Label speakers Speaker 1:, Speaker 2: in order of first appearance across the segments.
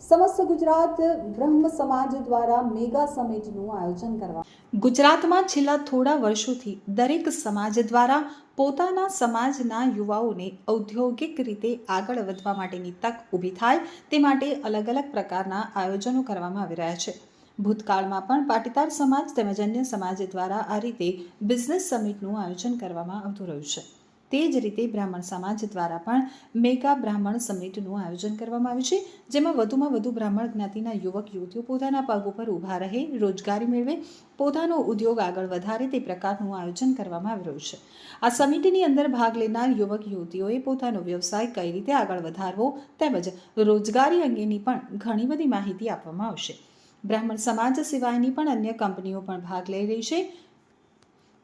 Speaker 1: સમસ્ત ગુજરાત બ્રહ્મ સમાજ દ્વારા મેગા સમિટનું આયોજન કરવા
Speaker 2: ગુજરાતમાં છેલ્લા થોડા વર્ષોથી દરેક સમાજ દ્વારા પોતાના સમાજના યુવાઓને ઔદ્યોગિક રીતે આગળ વધવા માટેની તક ઊભી થાય તે માટે અલગ અલગ પ્રકારના આયોજનો કરવામાં આવી રહ્યા છે. ભૂતકાળમાં પણ પાટીદાર સમાજ તેમજ અન્ય સમાજ દ્વારા આ રીતે બિઝનેસ સમિટનું આયોજન કરવામાં આવતું રહ્યું છે. તે જ રીતે બ્રાહ્મણ સમાજ દ્વારા પણ મેગા બ્રાહ્મણ સમિટનું આયોજન કરવામાં આવ્યું છે, જેમાં વધુમાં વધુ બ્રાહ્મણ જ્ઞાતિના યુવક, યુવતીઓ પોતાના પગ ઉપર ઊભા રહે, રોજગારી મેળવે, પોતાનો ઉદ્યોગ આગળ વધારે તે પ્રકારનું આયોજન કરવામાં આવી રહ્યું છે. આ સમિટની અંદર ભાગ લેનાર યુવક, યુવતીઓએ પોતાનો વ્યવસાય કઈ રીતે આગળ વધારવો તેમજ રોજગારી અંગેની પણ ઘણી બધી માહિતી આપવામાં આવશે. બ્રાહ્મણ સમાજ સિવાયની પણ અન્ય કંપનીઓ પણ ભાગ લઈ રહી છે.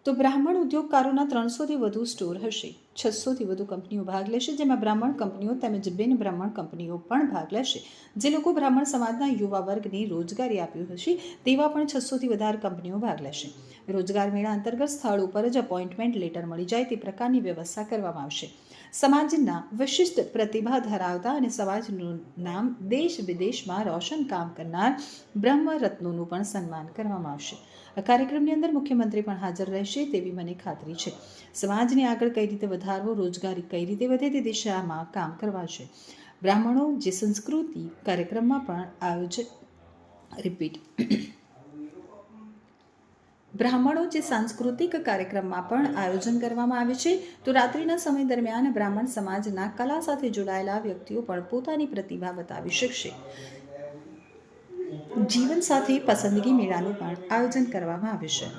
Speaker 2: તો બ્રાહ્મણ ઉદ્યોગકારોના ત્રણસોથી વધુ સ્ટોર હશે. છસોથી વધુ કંપનીઓ ભાગ લેશે, જેમાં બ્રાહ્મણ કંપનીઓ તેમજ બિન બ્રાહ્મણ કંપનીઓ પણ ભાગ લેશે. જે લોકો બ્રાહ્મણ સમાજના યુવા વર્ગને રોજગારી આપ્યું હશે, તેવા પણ છસોથી વધારે કંપનીઓ ભાગ લેશે. રોજગાર મેળા અંતર્ગત સ્થળ ઉપર જ અપોઇન્ટમેન્ટ લેટર મળી જાય, તે પ્રકારની વ્યવસ્થા કરવામાં આવશે. સમાજના વિશિષ્ટ પ્રતિભા ધરાવતા અને સમાજનું નામ દેશ વિદેશમાં રોશન કામ કરનાર બ્રહ્મ રત્નોનું પણ સન્માન કરવામાં આવશે. આ કાર્યક્રમની અંદર મુખ્યમંત્રી પણ હાજર રહેશે, તેવી મને ખાતરી છે. સમાજને આગળ કઈ રીતે વધારવો રોજગારી કઈ રીતે વધે તે દિશામાં કામ કરવા છે બ્રાહ્મણો જે સંસ્કૃતિ કાર્યક્રમમાં પણ આયોજન રિપીટ બ્રાહ્મણો જે સાંસ્કૃતિક કાર્યક્રમમાં પણ આયોજન કરવામાં આવે છે, તો રાત્રિના સમય દરમિયાન બ્રાહ્મણ સમાજના કલા સાથે જોડાયેલા વ્યક્તિઓ પણ પોતાની પ્રતિભા બતાવી શકશે. જીવન સાથે પસંદગી મેળાનું પણ આયોજન કરવામાં આવ્યું છે.